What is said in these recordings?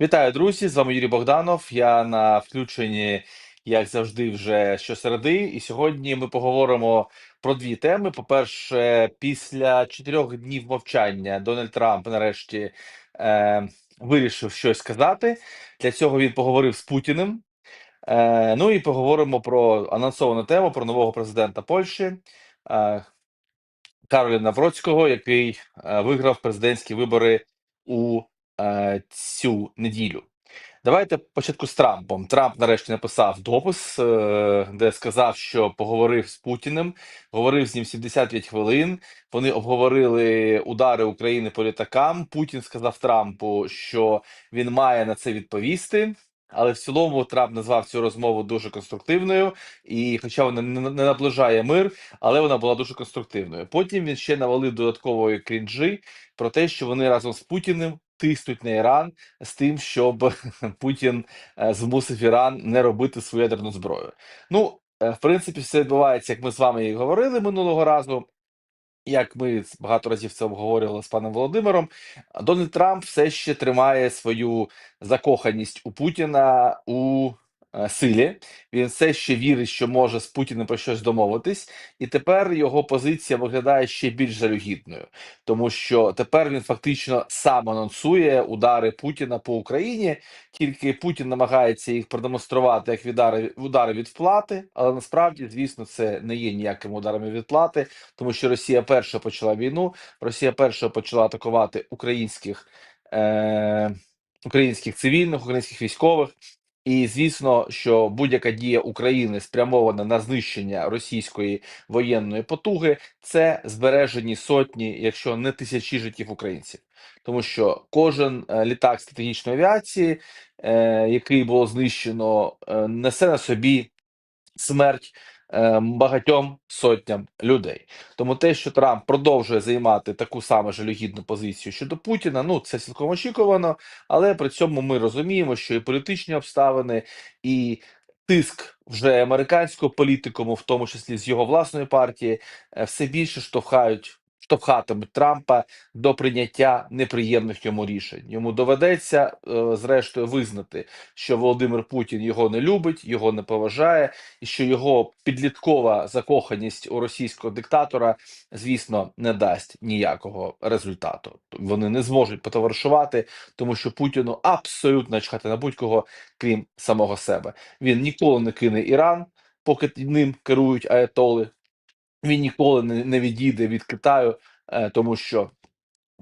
Вітаю, друзі! З вами Юрій Богданов. Я на включенні, як завжди, вже щосереди. І сьогодні ми поговоримо про дві теми. По-перше, після чотирьох днів мовчання Дональд Трамп нарешті е, вирішив щось сказати. Для цього він поговорив з Путіним. Е, ну і поговоримо про анонсовану тему про нового президента Польщі е, Кароля Навроцького, який е, виграв президентські вибори у е, цю неділю. Давайте початку з Трампом. Трамп нарешті написав допис, е, де сказав, що поговорив з Путіним, говорив з ним 75 хвилин. Вони обговорили удари України по літакам. Путін сказав Трампу, що він має на це відповісти. Але в цілому Трамп назвав цю розмову дуже конструктивною, і, хоча вона не не наближає мир, але вона була дуже конструктивною. Потім він ще навалив додаткової крінжі про те, що вони разом з Путіним тиснуть на Іран з тим, щоб Путін е, змусив Іран не робити свою ядерну зброю. Ну, е, в принципі, все відбувається, як ми з вами і говорили минулого разу. Як ми багато разів це обговорювали з паном Володимиром, Дональд Трамп все ще тримає свою закоханість у Путіна у силі. Він все ще вірить, що може з Путіним про щось домовитись, і тепер його позиція виглядає ще більш жалюгідною, тому що тепер він фактично сам анонсує удари Путіна по Україні. Тільки Путін намагається їх продемонструвати як удари, удари від вплати, але насправді, звісно, це не є ніякими ударами від вплати, тому що Росія перша почала війну, Росія перша почала атакувати українських. Е- Українських цивільних, українських військових, і звісно, що будь-яка дія України спрямована на знищення російської воєнної потуги, це збережені сотні, якщо не тисячі життів українців, тому що кожен е, літак стратегічної авіації, е, який було знищено, е, несе на собі смерть багатьом сотням людей. Тому те, що Трамп продовжує займати таку саму жалюгідну позицію щодо Путіна, ну це цілком очікувано, але при цьому ми розуміємо, що і політичні обставини, і тиск вже американського політикуму, в тому числі з його власної партії, е, все більше штовхають. Штовхатимуть Трампа до прийняття неприємних йому рішень. Йому доведеться е, зрештою визнати, що Володимир Путін його не любить, його не поважає, і що його підліткова закоханість у російського диктатора, звісно, не дасть ніякого результату. Вони не зможуть потоваришувати, тому що Путіну абсолютно чхати на будь-кого, крім самого себе. Він ніколи не кине Іран, поки ним керують аятоли. Він ніколи не, відійде від Китаю, е, тому що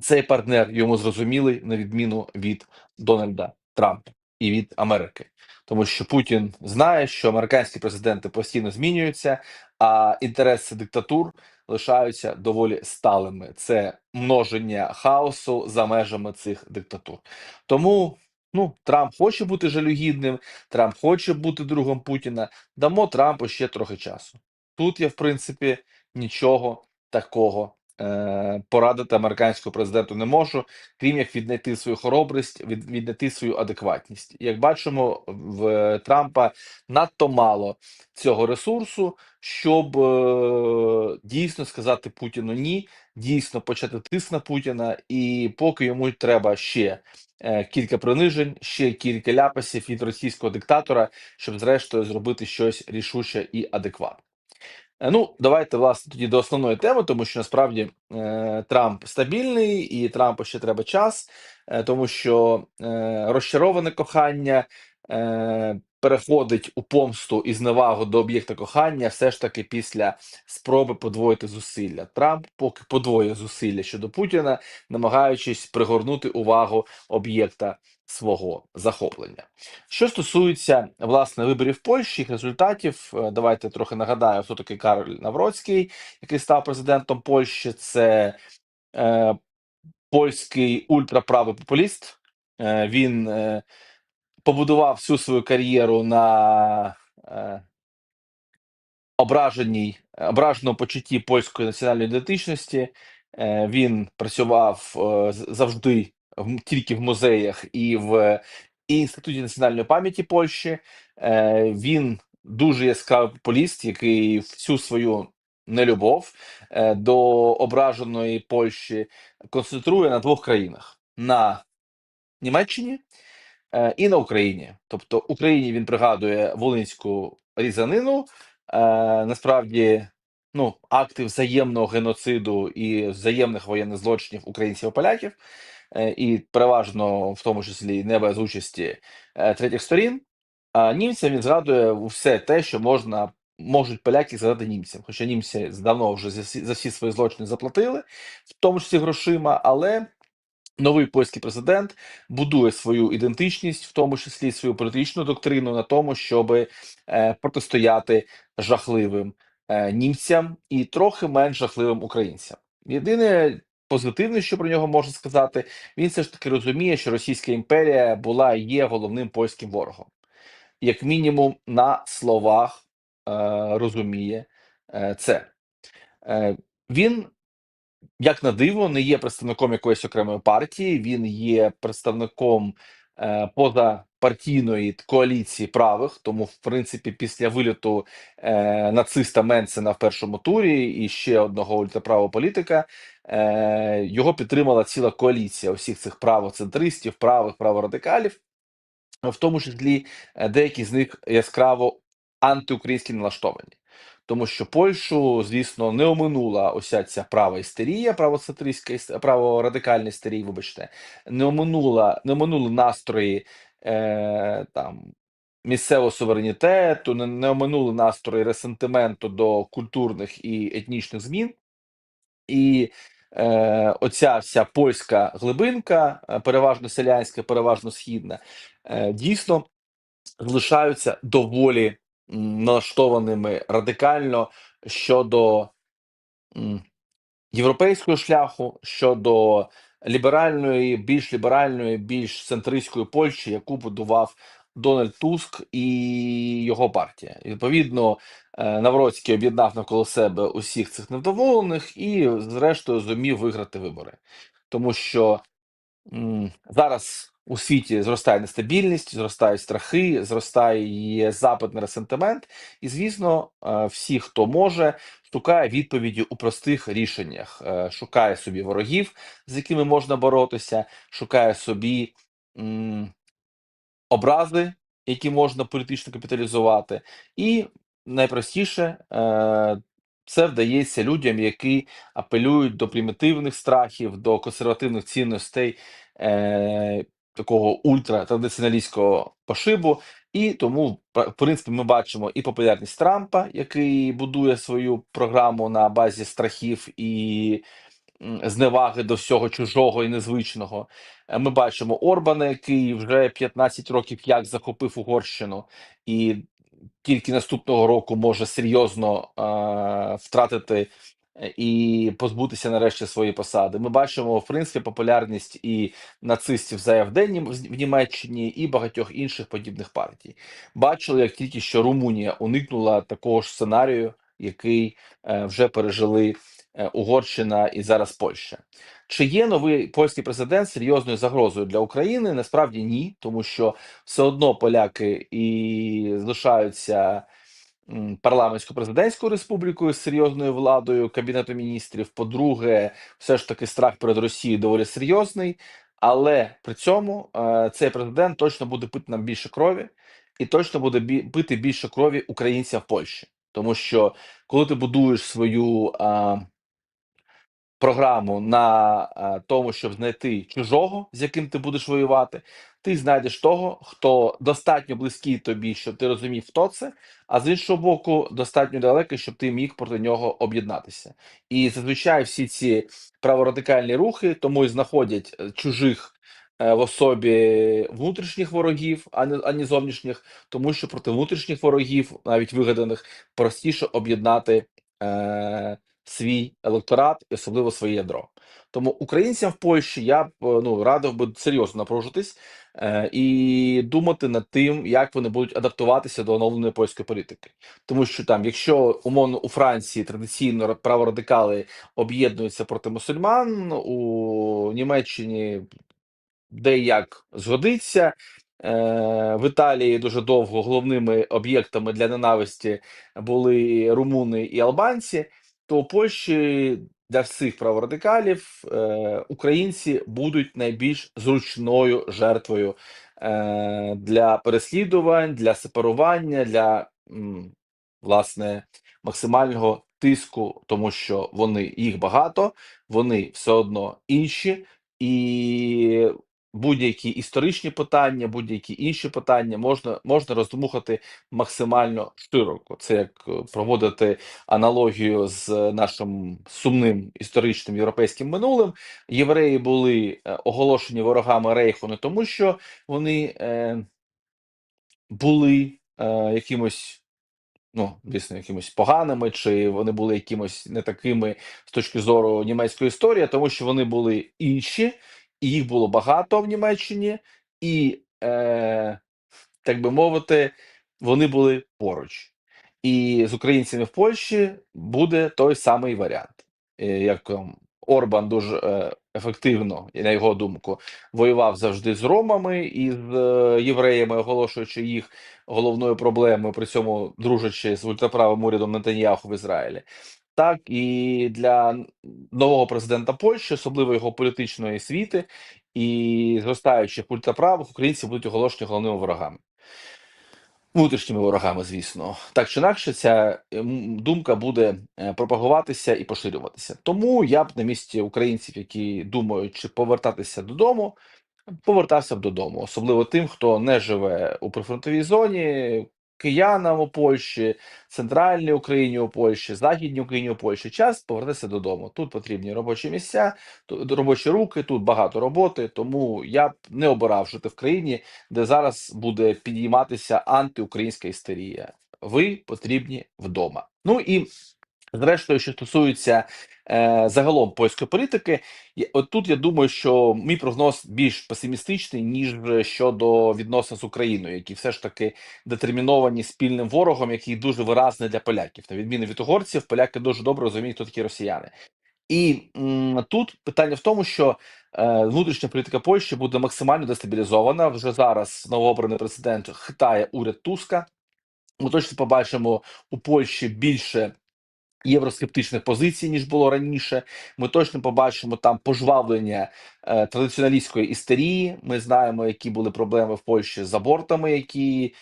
цей партнер йому зрозумілий на відміну від Дональда Трампа і від Америки, тому що Путін знає, що американські президенти постійно змінюються, а інтереси диктатур лишаються доволі сталими. Це множення хаосу за межами цих диктатур. Тому ну Трамп хоче бути жалюгідним, Трамп хоче бути другом Путіна. Дамо Трампу ще трохи часу. Тут я, в принципі, нічого такого е, порадити американському президенту не можу, крім як віднайти свою хоробрість, від, віднайти свою адекватність. Як бачимо, в Трампа надто мало цього ресурсу, щоб е, дійсно сказати Путіну ні, дійсно почати тиск на Путіна, і поки йому треба ще. е, Кілька принижень, ще кілька ляпасів від російського диктатора, щоб зрештою зробити щось рішуче і адекватне. Е, Ну, давайте власне тоді до основної теми, тому що насправді е, Трамп стабільний, і Трампу ще треба час, е, тому що розчароване кохання е, переходить у помсту і зневагу до об'єкта кохання, все ж таки після спроби подвоїти зусилля. Трамп поки подвоює зусилля щодо Путіна, намагаючись пригорнути увагу об'єкта свого захоплення. Що стосується власне виборів Польщі, їх результатів, е, давайте трохи нагадаю, хто такий Кароль Навроцький, який став президентом Польщі. Це е, польський ультраправий популіст. Е, він е, побудував всю свою кар'єру на е, ображеній, ображеному почутті польської національної ідентичності. Е, він працював е, завжди в- тільки в музеях і в інституті національної пам'яті Польщі. Е, Він дуже яскравий популіст, який всю свою нелюбов е, до ображеної Польщі концентрує на двох країнах: на Німеччині і на Україні. Тобто Україні він пригадує волинську різанину. Е, насправді, ну, акти взаємного геноциду і взаємних воєнних злочинів українців і поляків, е, і переважно в тому числі не без участі е, третіх сторін. А німцям він згадує все те, що можна можуть поляки згадати німцям. Хоча німці давно вже за всі свої злочини заплатили, в тому числі грошима, але новий польський президент будує свою ідентичність, в тому числі свою політичну доктрину на тому, щоб е, протистояти жахливим е, німцям і трохи менш жахливим українцям. Єдине позитивне, що про нього можна сказати, він все ж таки розуміє, що Російська імперія була і є головним польським ворогом як мінімум на словах е, розуміє це. Він, як на диво, не є представником якоїсь окремої партії, він є представником е, позапартійної коаліції правих. Тому, в принципі, після виліту е, нациста Менсена в першому турі і ще одного ультраправого політика. е, Його підтримала ціла коаліція усіх цих правоцентристів, правих праворадикалів в тому числі е, деякі з них яскраво антиукраїнські налаштовані. Тому що Польщу, звісно, не оминула ося ця права істерія, правоцентристська іс- праворадикальна істерія, вибачте, не оминула, не оминули настрої е, там місцевого суверенітету, не, не оминули настрої ресентименту до культурних і етнічних змін. І е, оця вся польська глибинка, е, переважно селянська, переважно східна, е, дійсно залишаються доволі налаштованими радикально щодо європейського шляху, щодо ліберальної, більш ліберальної, більш центристської Польщі, яку будував Дональд Туск і його партія. І, відповідно, е, Навроцький об'єднав навколо себе усіх цих невдоволених і, зрештою, зумів виграти вибори, тому що М, Зараз у світі зростає нестабільність, зростають страхи, зростає запит на ресентимент, і звісно, е, всі, хто може, шукає відповіді у простих рішеннях, Е, шукає собі ворогів, з якими можна боротися, шукає собі м, образи, які можна політично капіталізувати, і найпростіше е, це вдається людям, які апелюють до примітивних страхів, до консервативних цінностей такого ультратрадиціоналістського пошибу. І тому, в принципі, ми бачимо і популярність Трампа, який будує свою програму на базі страхів і зневаги до всього чужого і незвичного. Е, Ми бачимо Орбана, який вже 15 років як захопив Угорщину, і тільки наступного року може серйозно е, втратити і позбутися нарешті своєї посади. Ми бачимо в принципі популярність і нацистів за в Німеччині, і багатьох інших подібних партій. Бачили, як тільки що Румунія уникнула такого ж сценарію, який е, вже пережили е, Угорщина і зараз Польща. Чи є новий польський президент серйозною загрозою для України? Насправді ні, тому що все одно поляки і залишаються парламентсько-президентською республікою з серйозною владою кабінету міністрів. По-друге, все ж таки страх перед Росією доволі серйозний, але при цьому е, цей президент точно буде пити нам більше крові, і точно буде пити більше крові українцям в Польщі, тому що коли ти будуєш свою. а, програму на е, тому, щоб знайти чужого, з яким ти будеш воювати, ти знайдеш того, хто достатньо близький тобі, щоб ти розумів, хто це, а з іншого боку, достатньо далекий, щоб ти міг проти нього об'єднатися. І зазвичай всі ці праворадикальні рухи тому і знаходять е, чужих. е, В особі внутрішніх ворогів, а не ані зовнішніх, тому що проти внутрішніх ворогів, навіть вигаданих, простіше об'єднати е, свій електорат і особливо своє ядро. Тому українцям в Польщі я б е, ну радив би серйозно напружитись е, і думати над тим, як вони будуть адаптуватися до оновленої польської політики. Тому що там, якщо умовно у Франції традиційно праворадикали об'єднуються проти мусульман, у Німеччині де як згодиться. Е, В Італії дуже довго головними об'єктами для ненависті були румуни і албанці. То у Польщі для всіх праворадикалів е, українці будуть найбільш зручною жертвою е, для переслідувань, для сепарування, для м, власне максимального тиску, тому що вони їх багато, вони все одно інші, і будь-які історичні питання, будь-які інші питання можна можна роздмухати максимально широко. Це як е, проводити аналогію з нашим сумним історичним європейським минулим. Євреї були е, оголошені ворогами Рейху не тому, що вони е, були е, якимось Ну, звісно, якимось поганими, чи вони були якимось не такими з точки зору німецької історії, тому що вони були інші, і їх було багато в Німеччині, і, е, так би мовити, вони були поруч. І з українцями в Польщі буде той самий варіант. Е, Як там Орбан дуже е, ефективно, на його думку, воював завжди з ромами і з е, євреями, оголошуючи їх головною проблемою, при цьому дружачи з ультраправим урядом Нетаньяху в Ізраїлі. Так і для нового президента Польщі, особливо його політичної світи і зростаючих ультраправих, українці будуть оголошені головними ворогами. Внутрішніми ворогами, звісно, так чи інакше, ця ем, думка буде е, пропагуватися і поширюватися. Тому я б на місці українців, які думають, чи повертатися додому, повертався б додому, особливо тим, хто не живе у прифронтовій зоні, киянам у Польщі, центральній Україні у Польщі, західній Україні у Польщі. Час повернутися додому. Тут потрібні робочі місця, робочі руки, тут багато роботи. Тому я б не обирав жити в країні, де зараз буде підійматися антиукраїнська істерія. Ви потрібні вдома. Ну і Зрештою, що стосується е, загалом польської політики, от тут я думаю, що мій прогноз більш песимістичний, ніж щодо відносин з Україною, які все ж таки детерміновані спільним ворогом, який дуже виразний для поляків. На відміну від угорців, поляки дуже добре розуміють, хто такі росіяни. І м, тут питання в тому, що е, внутрішня політика Польщі буде максимально дестабілізована. Вже зараз новообраний президент хитає уряд Туска. Ми точно побачимо у Польщі більше євроскептичних позицій, ніж було раніше. Ми точно побачимо там пожвавлення е, традиціоналістської істерії. Ми знаємо, які були проблеми в Польщі з абортами, які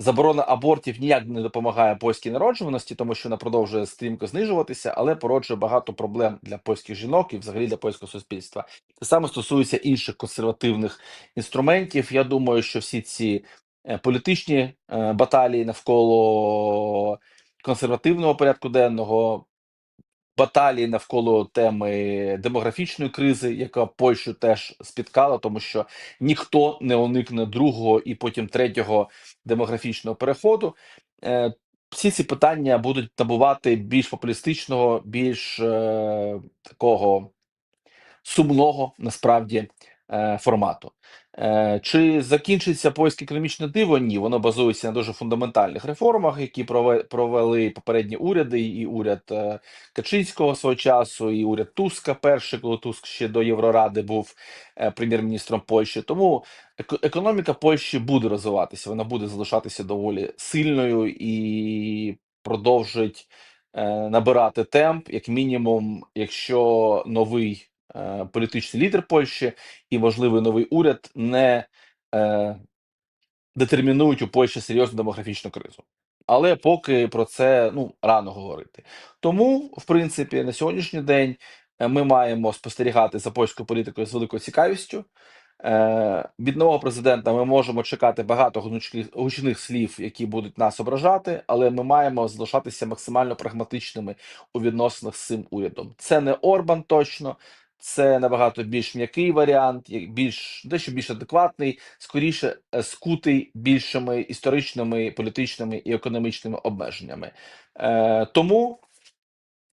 Заборона абортів ніяк не допомагає польській народжуваності, тому що вона продовжує стрімко знижуватися, але породжує багато проблем для польських жінок і взагалі для польського суспільства. Те саме стосується інших консервативних інструментів. Я думаю, що всі ці е, політичні е, баталії навколо консервативного порядку денного баталії навколо теми демографічної кризи, яка Польщу теж спіткала, тому що ніхто не уникне другого і потім третього демографічного переходу. Е, Всі ці питання будуть набувати більш популістичного, більш е, такого сумного насправді е, формату. Е, Чи закінчиться польське економічне диво? Ні, воно базується на дуже фундаментальних реформах, які прове- провели попередні уряди, і уряд е, Качинського свого часу, і уряд Туска, перший, коли Туск ще до Євроради був е, прем'єр-міністром Польщі. Тому еко- економіка Польщі буде розвиватися, вона буде залишатися доволі сильною і продовжить набирати темп, як мінімум, якщо новий політичний лідер Польщі і можливий новий уряд не е, детермінують у Польщі серйозну демографічну кризу. Але поки про це ну рано говорити. Тому, в принципі, на сьогоднішній день е, ми маємо спостерігати за польською політикою з великою цікавістю. Е, від нового президента ми можемо чекати багато гнучких гучних слів, які будуть нас ображати, але ми маємо залишатися максимально прагматичними у відносинах з цим урядом. Це не Орбан точно, це набагато більш м'який варіант, більш дещо більш адекватний, скоріше е, скутий більшими історичними, політичними і економічними обмеженнями. Е, тому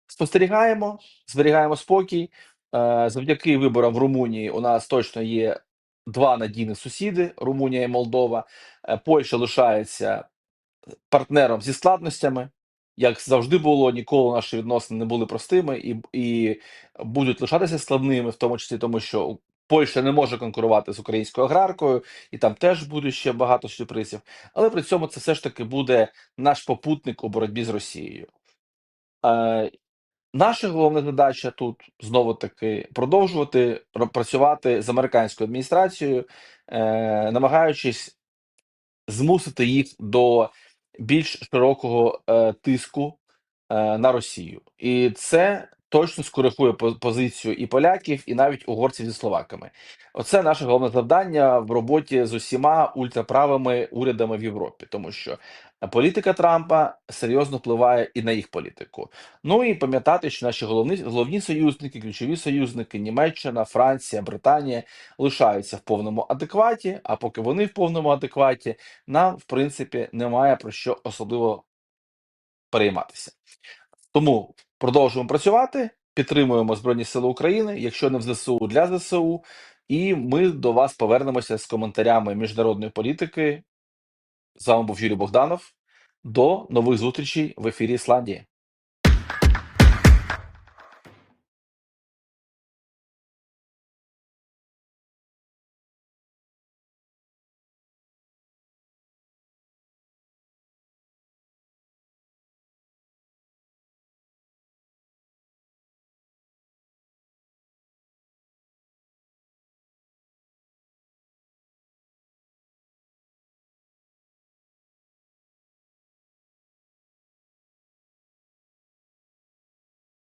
спостерігаємо, зберігаємо спокій. Е, завдяки виборам в Румунії у нас точно є два надійні сусіди: Румунія і Молдова. Е, Польща лишається партнером зі складностями. Як завжди було, ніколи наші відносини не були простими і, і будуть лишатися складними, в тому числі тому, що Польща не може конкурувати з українською аграркою, і там теж буде ще багато сюрпризів. Але при цьому це все ж таки буде наш попутник у боротьбі з Росією. Е, Наша головна задача тут знову таки продовжувати працювати з американською адміністрацією, е, намагаючись змусити їх до більш широкого е, тиску е, на Росію, і це точно скоригує по- позицію і поляків, і навіть угорців зі словаками. Оце наше головне завдання в роботі з усіма ультраправими урядами в Європі, тому що політика Трампа серйозно впливає і на їх політику. Ну і пам'ятати, що наші головні головні союзники, ключові союзники Німеччина, Франція, Британія лишаються в повному адекваті. А поки вони в повному адекваті, нам в принципі немає про що особливо перейматися. Тому продовжуємо працювати, підтримуємо Збройні Сили України, якщо не в ЗСУ для ЗСУ, і ми до вас повернемося з коментарями міжнародної політики. З вами був Юрій Богданов. До нових зустрічей в ефірі Ісландії.